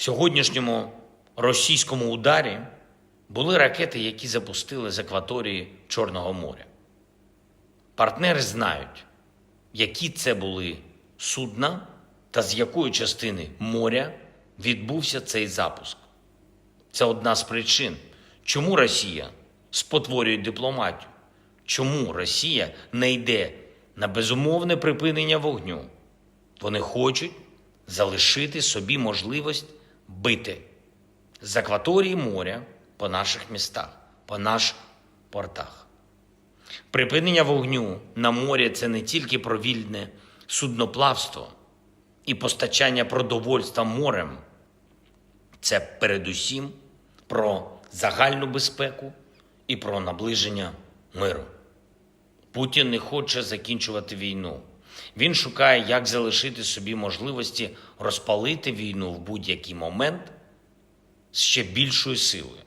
В сьогоднішньому російському ударі були ракети, які запустили з акваторії Чорного моря. Партнери знають, які це були судна та з якої частини моря відбувся цей запуск. Це одна з причин, чому Росія спотворює дипломатію, чому Росія не йде на безумовне припинення вогню. Вони хочуть залишити собі можливість бити з акваторії моря по наших містах, по наших портах. Припинення вогню на морі це не тільки про вільне судноплавство і постачання продовольства морем, це передусім про загальну безпеку і про наближення миру. Путін не хоче закінчувати війну. Він шукає, як залишити собі можливості розпалити війну в будь-який момент з ще більшою силою.